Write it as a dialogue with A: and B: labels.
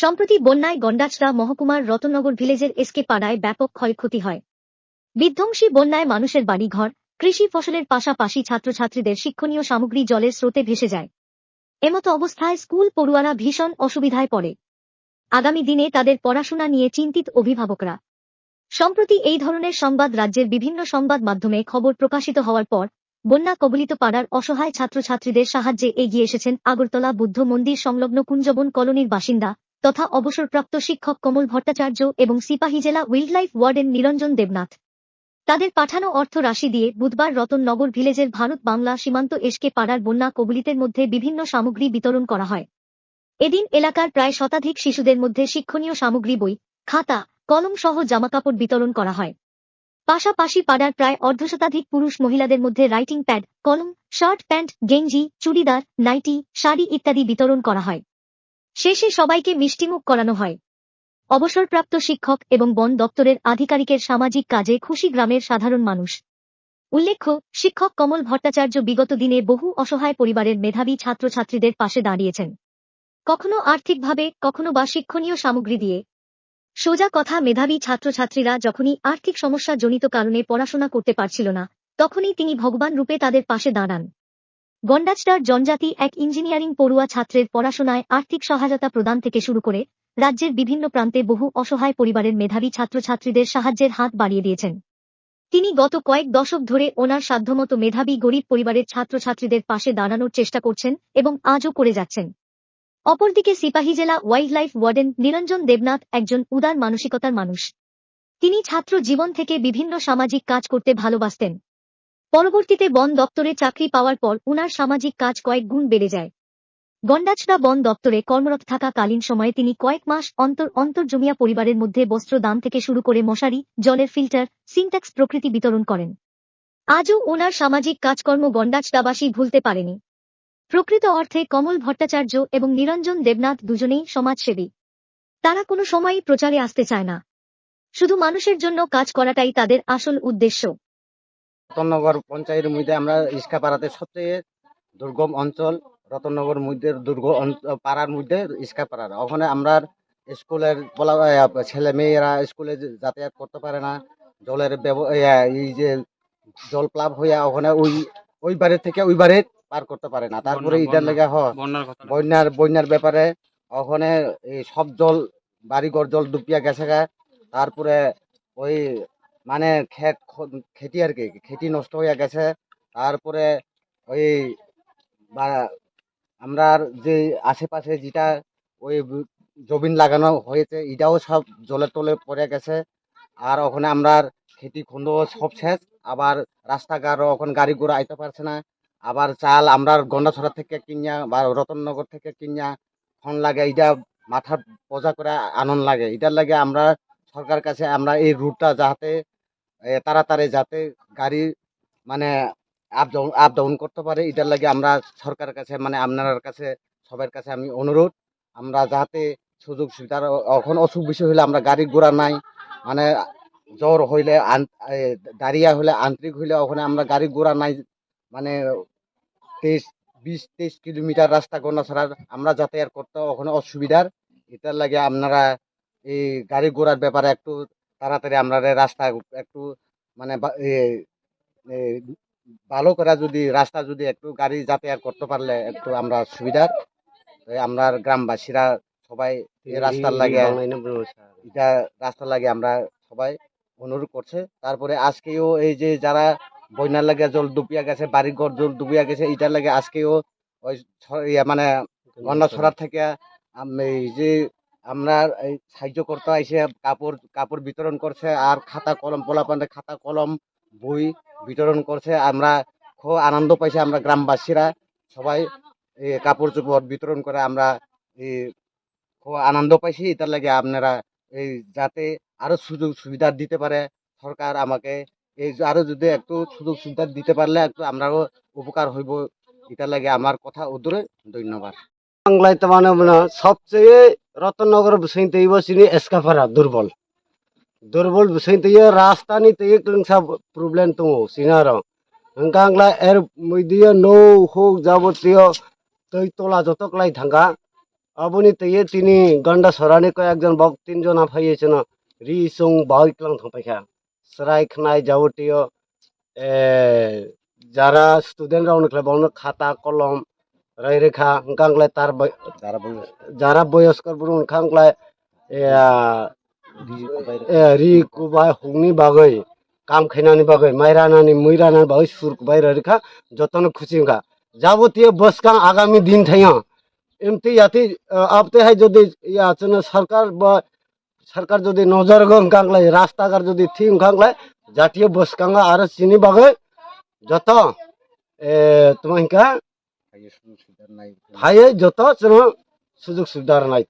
A: সম্প্রতি বন্যায় গন্ডাচড়া মহকুমার রতনগর ভিলেজের এসকে পাড়ায় ব্যাপক ক্ষয়ক্ষতি হয়। বিধ্বংসী বন্যায় মানুষের বাড়িঘর, কৃষি ফসলের পাশাপাশি ছাত্রছাত্রীদের শিক্ষণীয় সামগ্রী জলের স্রোতে ভেসে যায়। এমতো অবস্থায় স্কুল পড়ুয়ারা ভীষণ অসুবিধায় পড়ে। আগামী দিনে তাদের পড়াশোনা নিয়ে চিন্তিত অভিভাবকরা। সম্প্রতি এই ধরনের সংবাদ রাজ্যের বিভিন্ন সংবাদ মাধ্যমে খবর প্রকাশিত হওয়ার পর, বন্যা কবলিত পাড়ার অসহায় ছাত্রছাত্রীদের সাহায্যে এগিয়ে এসেছেন আগরতলা বুদ্ধ মন্দির সংলগ্ন কুঞ্জবন কলোনির বাসিন্দা তথা অবসরপ্রাপ্ত শিক্ষক কমল ভট্টাচার্য এবং সিপাহী জেলা ওয়াইল্ডলাইফ ওয়ার্ডেন নিরঞ্জন দেবনাথ। তাদের পাঠানো অর্থ রাশি দিয়ে বুধবার রতননগর ভিলেজের ভারত বাংলা সীমান্ত এসকে পাড়ার বন্যা কবলিতের মধ্যে বিভিন্ন সামগ্রী বিতরণ করা হয়। এদিন এলাকার প্রায় শতাধিক শিশুদের মধ্যে শিক্ষণীয় সামগ্রী বই, খাতা, কলম সহ জামাকাপড় বিতরণ করা হয়। পাশাপাশি পাড়ার প্রায় অর্ধশতাধিক পুরুষ মহিলাদের মধ্যে রাইটিং প্যাড, কলম, শার্ট প্যান্ট, গেঞ্জি, চুড়িদার, নাইটি, শাড়ি ইত্যাদি বিতরণ করা হয়। শেষে সবাইকে মিষ্টিমুখ করানো হয়। অবসরপ্রাপ্ত শিক্ষক এবং বন দপ্তরের আধিকারিকের সামাজিক কাজে খুশি গ্রামের সাধারণ মানুষ। উল্লেখ্য, শিক্ষক কমল ভট্টাচার্য বিগত দিনে বহু অসহায় পরিবারের মেধাবী ছাত্রছাত্রীদের পাশে দাঁড়িয়েছেন। কখনো আর্থিকভাবে, কখনো বা শিক্ষণীয় সামগ্রী দিয়ে। সোজা কথা, মেধাবী ছাত্রছাত্রীরা যখনই আর্থিক সমস্যা জনিত কারণে পড়াশোনা করতে পারছিল না, তখনই তিনি ভগবান রূপে তাদের পাশে দাঁড়ান। গন্ডাচটার জনজাতি এক ইঞ্জিনিয়ারিং পড়ুয়া ছাত্রের পড়াশোনায় আর্থিক সহায়তা প্রদান থেকে শুরু করে রাজ্যের বিভিন্ন প্রান্তে বহু অসহায় পরিবারের মেধাবী ছাত্রছাত্রীদের সাহায্যের হাত বাড়িয়ে দিয়েছেন। তিনি গত কয়েক দশক ধরে ওনার সাধ্যমতো মেধাবী গরিব পরিবারের ছাত্রছাত্রীদের পাশে দাঁড়ানোর চেষ্টা করছেন এবং আজও করে যাচ্ছেন। অপরদিকে সিপাহী জেলা wild life warden Niranjan Debnath একজন উদার মানসিকতার মানুষ। তিনি ছাত্র জীবন থেকে বিভিন্ন সামাজিক কাজ করতে ভালোবাসতেন। পরবর্তীতে বন দপ্তরে চাকরি পাওয়ার পর উনার সামাজিক কাজ কয়েক গুণ বেড়ে যায়। গন্ডাছড়া বন দপ্তরে কর্মরত থাকাকালীন সময়ে তিনি কয়েক মাস অন্তর অন্তর জমিয়া পরিবারের মধ্যে বস্ত্র দান থেকে শুরু করে মশারি, জলের ফিল্টার, সিনট্যাক্স প্রকৃতি বিতরণ করেন। আজও ওনার সামাজিক কাজকর্ম গন্ডাছড়াবাসী ভুলতে পারেনি। প্রকৃত অর্থে কমল ভট্টাচার্য এবং নিরঞ্জন দেবনাথ দুজনেই সমাজসেবী। তারা কোনো সময়ই প্রচারে আসতে চায় না। শুধু মানুষের জন্য কাজ করাটাই তাদের আসল উদ্দেশ্য।
B: রতননগর পঞ্চায়েতের মধ্যে আমরা ইস্কাপাড়াতে সবচেয়ে দুর্গম অঞ্চল রতননগর মধ্যে দুর্গ পাড়ার মধ্যে ইস্কাপাড়ার ওখানে আমরা স্কুলের বলা ছেলে মেয়েরা স্কুলে যাতায়াত করতে পারে না। জলের এই যে জল প্লাব হইয়া ওখানে ওই ওই বাড়ি থেকে ওই বাড়ি পার করতে পারে না। তারপরে ইটার লেগে হ
C: বন্যার
B: বন্যার ব্যাপারে ওখানে এই সব জল বাড়িঘর জল ডুবিয়া গেছে গা। তারপরে ওই মানে ক্ষেত খ- খেতি আর কি খেতি নষ্ট হয়ে গেছে। তারপরে ওই আমরা যে আশেপাশে যেটা ওই জমিন লাগানো হয়েছে, এটাও সব জলের তলে পড়ে গেছে। আর ওখানে আমরা খেতি খুন্দ সব শেষ। আবার রাস্তাঘাটও ওখানে গাড়ি ঘোড়া আইতে পারছে না। আবার চাল আমরা গন্ডাছড়া থেকে কিনিয়া বা রতননগর থেকে কিনিয়া ফোন লাগে এটা মাথার পজা করে আনন্দ লাগে। এটার লাগে আমরা সরকার কাছে আমরা এই রুটটা যাতে তাড়াতাড়ি যাতে গাড়ি মানে আপ ডাউন আপ ডাউন করতে পারে, এটার লাগে আমরা সরকারের কাছে মানে আপনার কাছে, সবার কাছে আমি অনুরোধ। আমরা যাতে সুযোগ সুবিধার এখন অসুখ বিসুখ হইলে আমরা গাড়ি ঘোড়া নাই মানে জ্বর হইলে ডায়রিয়া হইলে আন্তরিক হইলে ওখানে আমরা গাড়ি ঘোড়া নাই মানে তেইশ, বিশ, তেইশ কিলোমিটার রাস্তা গোনা ছাড়া আমরা যাতায়াত করতে ওখানে অসুবিধার। এটার লাগে আপনারা এই গাড়ি ঘোড়ার ব্যাপারে একটু তাড়াতাড়ি আমরা রাস্তা একটু মানে ভালো করে যদি রাস্তা যদি একটু গাড়ি যাতায়াত করতে পারলে একটু আমরা সুবিধার আমরা গ্রামবাসীরা সবাই রাস্তার লাগে এটা রাস্তার লাগে আমরা সবাই অনুরোধ করছে। তারপরে আজকেও এই যে যারা বন্যার লাগে জল ডুবিয়া গেছে বাড়ি ঘর জল ডুবিয়া গেছে এটার লাগে আজকেও ওই মানে গন্ডা ছড়ার থেকে এই যে আমরা এই সাহায্য করতে আইসে কাপড় কাপড় বিতরণ করছে আর খাতা কলম পোলাপান্ডে খাতা কলম, বই বিতরণ করছে। আমরা খুব আনন্দ পাইছি আমরা গ্রামবাসীরা সবাই এই কাপড় চোপড় বিতরণ করে আমরা খুব আনন্দ পাইছি। এটার লাগে আপনারা এই যাতে আরও সুযোগ সুবিধা দিতে পারে সরকার আমাকে। এই যে আরও যদি একটু সুযোগ সুবিধা দিতে পারলে একটু আমরাও উপকার হইব। এটার লাগে আমার কথা উদ্দরে ধন্যবাদ।
D: বাংলায় তো মানে সবচেয়ে রতননগর বিষয়তে চিনি এসকাফারা দুর্বল। দুর্বল বিষয়তে রাস্তা নিতে সব প্রবলেম তো সিনার হংকাংলা এর মধ্যে নৌ হোক যাবতীয় তৈ তোলা যতকলাই aboni teye tini ganda sorani ko ekjon bok tinjon aphaiyechen ri sung bawi klang thangpaikha serai khnai যাবতীয় যারা স্টুডেন্ট রাউন্ড খেলে বলনো খাতা, কলম রাই রেখা কাংলাই তার
B: যারা
D: বয়স্কর রি কুবাই হুংনি বাগৈ কাম খাইনানি বাগৈ মাইরানানি মুইরানানি বাগৈ সুর কুবাই রেখা যতন খুশি খা যাবতীয় বসকাং আগামী দিন থাইয়া। এমতি ইয়াতি আপতে হাই যদি ইয়া সরকার বা সরকার যদি নজর গং কাংলাই রাস্তাঘাট যদি থিম কাংলাই জাতীয় বসকাঙ্গা আর চিনি বাগৈ যত এ তোমার যত সুযোগ সুবিধা নাই।